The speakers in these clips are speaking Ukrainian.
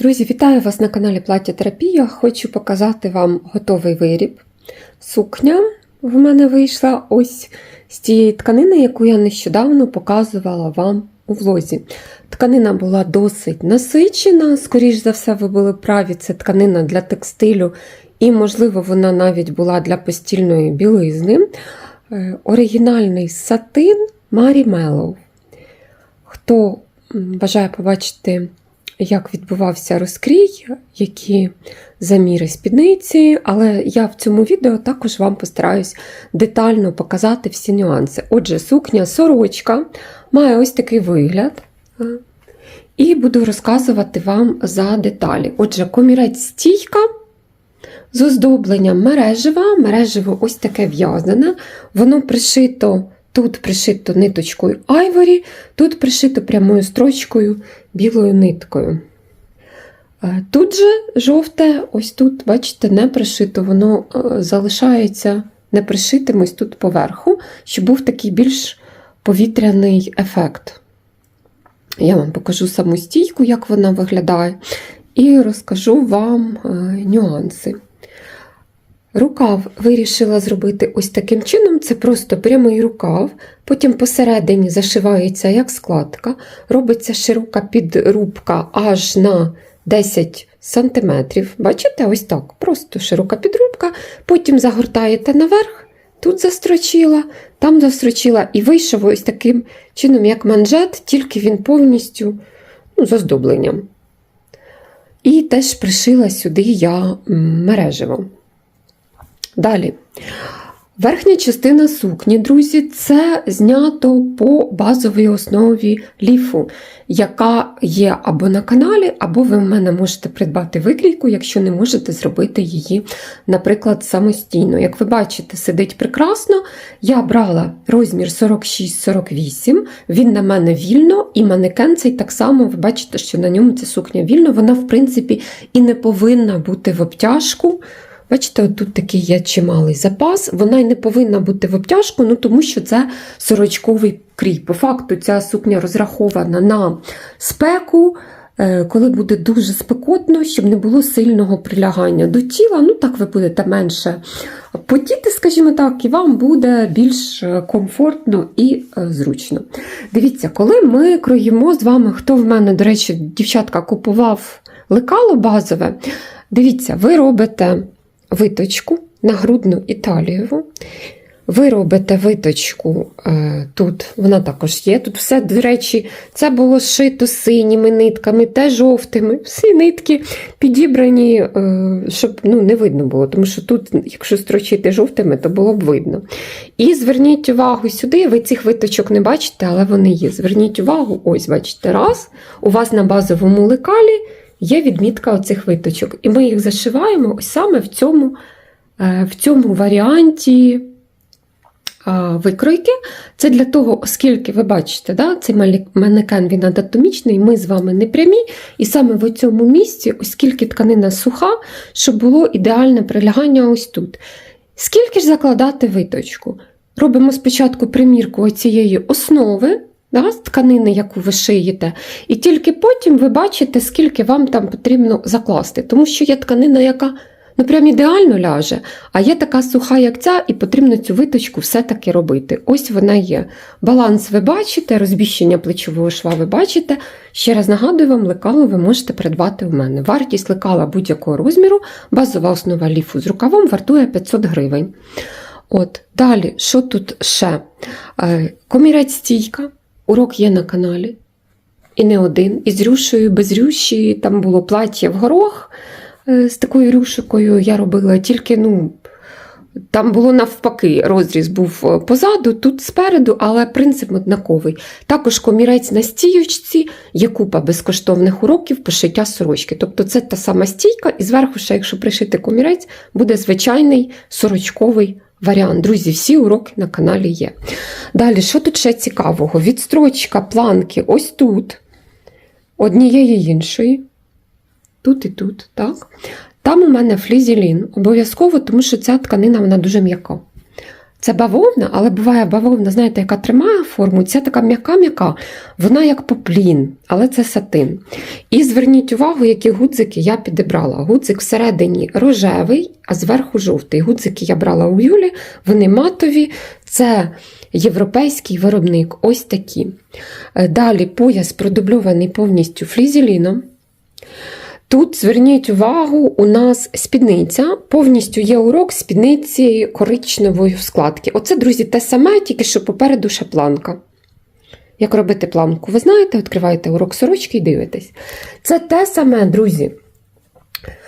Друзі, вітаю вас на каналі Плаття Терапія. Хочу показати вам готовий виріб. Сукня в мене вийшла ось з тієї тканини, яку я нещодавно показувала вам у влозі. Тканина була досить насичена, скоріш за все, ви були праві, це тканина для текстилю, і, можливо, вона навіть була для постільної білизни. Е, Оригінальний сатин Марі Меллоу. Хто бажає побачити, як відбувався розкрій, які заміри спідниці, але я в цьому відео також вам постараюсь детально показати всі нюанси. Отже, сукня сорочка має ось такий вигляд. е, І буду розказувати вам за деталі. Отже, комірець стійка з оздобленням мережева. Мережево ось таке в'язане. Воно пришито, тут пришито ниточкою айворі, тут пришито прямою строчкою білою ниткою. Е, Тут же жовте, ось тут, бачите, не пришито, воно е, залишається непришитим ось тут поверху, щоб був такий більш повітряний ефект. Я вам покажу саму стійку, як вона виглядає, і розкажу вам е, нюанси. Рукав вирішила зробити ось таким чином: це просто прямий рукав, потім посередині зашивається як складка, робиться широка підрубка аж на 10 см. Бачите, ось так, просто широка підрубка, потім загортаєте наверх, тут застрочила, там застрочила, і вийшов ось таким чином, як манжет, тільки він повністю ну, з оздобленням. І теж пришила сюди я м, мережево. Далі. Верхня частина сукні, друзі, це знято по базовій основі ліфу, яка є або на каналі, або ви в мене можете придбати викрійку, якщо не можете зробити її, наприклад, самостійно. Як ви бачите, сидить прекрасно. Я брала розмір 46-48, він на мене вільно, і манекен цей так само, ви бачите, що на ньому ця сукня вільно, вона, в принципі, і не повинна бути в обтяжку. Бачите, тут такий є чималий запас. Вона й не повинна бути в обтяжку, ну тому що це сорочковий крій. По факту, ця сукня розрахована на спеку, е, коли буде дуже спекотно, щоб не було сильного прилягання до тіла. Ну так ви будете менше потіти, скажімо так, і вам буде більш е, комфортно і е, зручно. Дивіться, коли ми кроїмо з вами, хто в мене, до речі, дівчатка купував лекало базове, дивіться, ви робите виточку на грудну і талієву. Ви робите виточку е, тут, вона також є. Тут все, до речі, це було шито синіми нитками, те жовтими. Всі нитки підібрані, е, щоб ну, не видно було, тому що тут, якщо строчити жовтими, то було б видно. І зверніть увагу сюди, ви цих виточок не бачите, але вони є. Зверніть увагу, ось, бачите, раз, у вас на базовому лекалі є відмітка оцих виточок. І ми їх зашиваємо ось саме в цьому, е, в цьому варіанті викройки. Це для того, оскільки ви бачите, да, цей манекен він анатомічний, ми з вами не прямі, і саме в цьому місці, оскільки тканина суха, щоб було ідеальне прилягання ось тут. Скільки ж закладати виточку? Робимо спочатку примірку цієї основи, да, з тканини, яку ви шиєте, і тільки потім ви бачите, скільки вам там потрібно закласти. Тому що є тканина, яка ну, прям ідеально ляже, а є така суха, як ця, і потрібно цю виточку все-таки робити. Ось вона є. Баланс ви бачите, розміщення плечового шва ви бачите. Ще раз нагадую вам, лекало ви можете придбати у мене. Вартість лекала будь-якого розміру, базова основа ліфу з рукавом вартує 500 гривень. От, Далі, що тут ще? Е, Комірець стійка, урок є на каналі. І не один. І з рюшею, без рюші, там було плаття в горох е, з такою рюшикою. Я робила тільки, ну, там було навпаки, розріз був е, позаду, тут спереду, але принцип однаковий. Також комірець на стіючці, є купа безкоштовних уроків пошиття сорочки. Тобто це та сама стійка, і зверху, ще, якщо пришити комірець, буде звичайний сорочковий варіант. Друзі, всі уроки на каналі є. Далі, що тут ще цікавого? Відстрочка, планки, ось тут, однієї іншої. Тут і тут, так? Там у мене флізелін, обов'язково, тому що ця тканина вона дуже м'яка. Це бавовна, але буває бавовна, знаєте, яка тримає форму, ця така м'яка-м'яка, вона як поплін, але це сатин. І зверніть увагу, які гудзики я підібрала. Гудзик всередині рожевий, а зверху жовтий. Гудзики я брала у Юлі, вони матові, це європейський виробник. Ось такі. Е, Далі пояс продубльований повністю флізеліном. Тут зверніть увагу, у нас спідниця, повністю є урок спідниці коричневої складки. Оце, друзі, те саме, тільки що попереду ще планка. Як робити планку, ви знаєте, відкриваєте урок сорочки і дивитесь. Це те саме, друзі.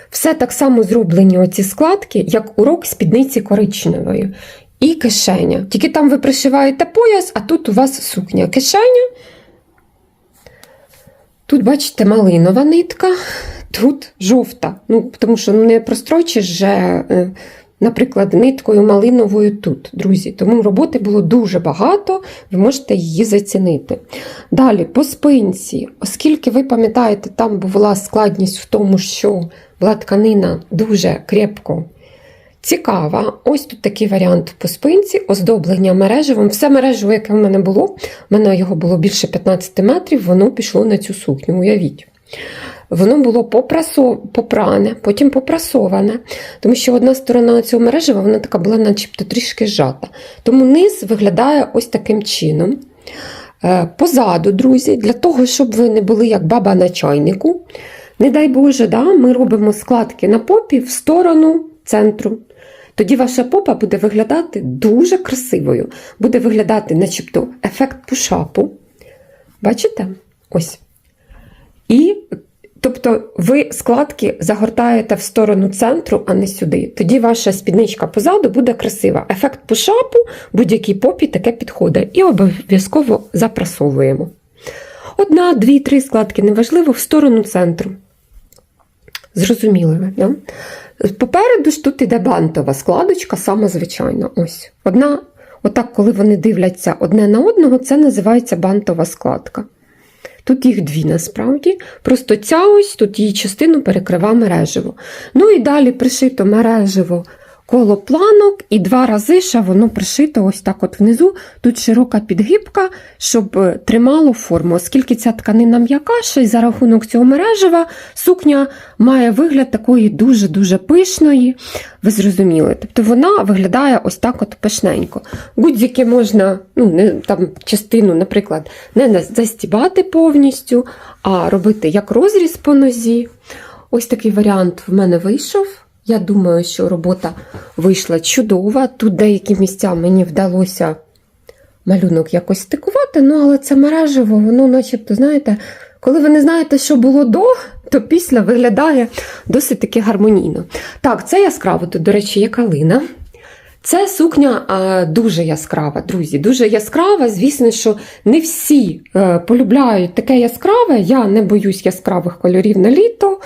Все так само зроблені оці складки, як урок спідниці коричневої. І кишеня. Тільки там ви пришиваєте пояс, а тут у вас сукня. Кишеня. Тут, бачите, малинова нитка, тут жовта. Ну, тому що не прострочиш же, е, наприклад, ниткою малиновою тут, друзі. Тому роботи було дуже багато, ви можете її зацінити. Далі, по спинці, оскільки ви пам'ятаєте, там була складність в тому, що була тканина дуже крепко. Цікава, ось тут такий варіант по спинці, оздоблення мережевим. Все мережево, яке в мене було, в мене його було більше 15 метрів, воно пішло на цю сукню, уявіть. Воно було попране, потім попрасоване, тому що одна сторона цього мережева вона така була начебто трішки зжата. Тому низ виглядає ось таким чином. Е, Позаду, друзі, для того, щоб ви не були як баба на чайнику, не дай Боже, да, ми робимо складки на попі в сторону центру. Тоді ваша попа буде виглядати дуже красивою, буде виглядати, начебто, ефект пушапу. Бачите? Ось. І, тобто, ви складки загортаєте в сторону центру, а не сюди. Тоді ваша спідничка позаду буде красива. Ефект пушапу будь-якій попі таке підходить. І обов'язково запрасовуємо. Одна, дві, три складки, неважливо, в сторону центру. Зрозуміли ви, да? Попереду ж тут іде бантова складочка, саме звичайна. Ось. Одна, отак, коли вони дивляться одне на одного, це називається бантова складка. Тут їх дві насправді. Просто ця ось тут її частину перекрива мережево. Ну і далі пришито мережево коло планок, і два рази ще воно пришито ось так от внизу. Тут широка підгибка, щоб е, тримало форму. Оскільки ця тканина м'яка, ще й за рахунок цього мережева сукня має вигляд такої дуже-дуже пишної. Ви зрозуміли. Тобто вона виглядає ось так от пишненько. Будь-яке можна, ну, не, там частину, наприклад, не застібати повністю, а робити як розріз по нозі. Ось такий варіант в мене вийшов. Я думаю, що робота вийшла чудова. Тут деякі місця мені вдалося малюнок якось стикувати, ну але це мережево, воно начебто, знаєте, коли ви не знаєте, що було до, то після виглядає досить таки гармонійно. Так, це яскраво, тут, до речі, є калина. Це сукня а, дуже яскрава, друзі, дуже яскрава. Звісно, що не всі е, полюбляють таке яскраве. Я не боюсь яскравих кольорів на літо.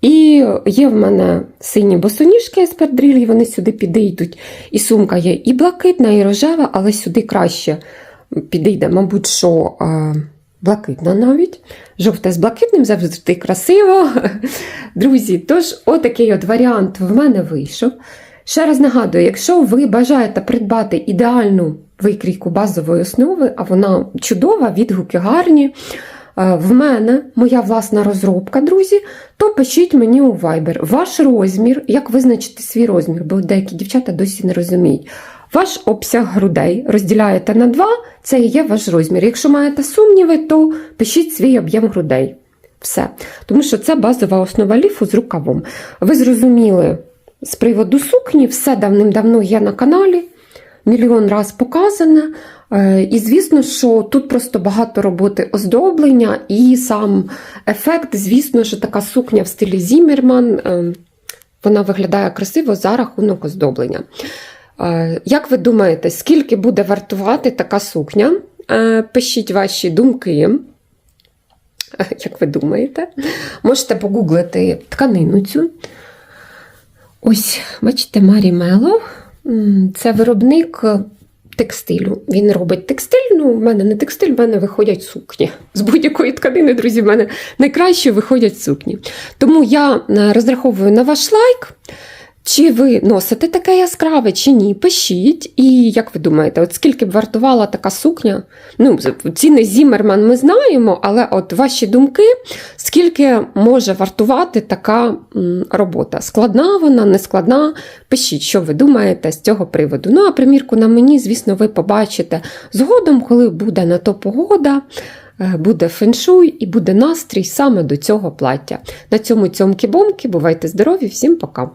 І є в мене сині босоніжки еспердрілі, вони сюди підійдуть. І сумка є і блакитна, і рожева, але сюди краще підійде, мабуть, що е, блакитна навіть. Жовте з блакитним завжди красиво. Друзі, тож, отакий от варіант в мене вийшов. Ще раз нагадую, якщо ви бажаєте придбати ідеальну викрійку базової основи, а вона чудова, відгуки гарні. Е, В мене моя власна розробка, друзі, то пишіть мені у Viber. Ваш розмір, як визначити свій розмір, бо деякі дівчата досі не розуміють. Ваш обсяг грудей розділяєте на два, це і є ваш розмір. Якщо маєте сумніви, то пишіть свій об'єм грудей. Все. Тому що це базова основа ліфу з рукавом. Ви зрозуміли з приводу сукні, все давним-давно є на каналі, мільйон раз показане. Е, І звісно, що тут просто багато роботи оздоблення і сам ефект, звісно, що така сукня в стилі Зіммерман, е, вона виглядає красиво за рахунок оздоблення. Е, Як ви думаєте, скільки буде вартувати така сукня? Пишіть ваші думки. Як ви думаєте? Можете погуглити тканину цю. Ось, бачите, Марі Мело. Це виробник текстилю. Він робить текстиль. Ну, в мене не текстиль, в мене виходять сукні. З будь-якої тканини, друзі, в мене найкраще виходять сукні. Тому я е, розраховую на ваш лайк. Чи ви носите таке яскраве, чи ні? Пишіть. І як ви думаєте, от скільки б вартувала така сукня? Ну, ціни Зімерман ми знаємо, але от ваші думки, скільки може вартувати така робота? Складна вона, не складна? Пишіть, що ви думаєте з цього приводу. Ну, а примірку на мені, звісно, ви побачите згодом, коли буде на то погода. е, Буде феншуй і буде настрій саме до цього плаття. На цьому цьомки-бомки. Бувайте здорові, всім пока!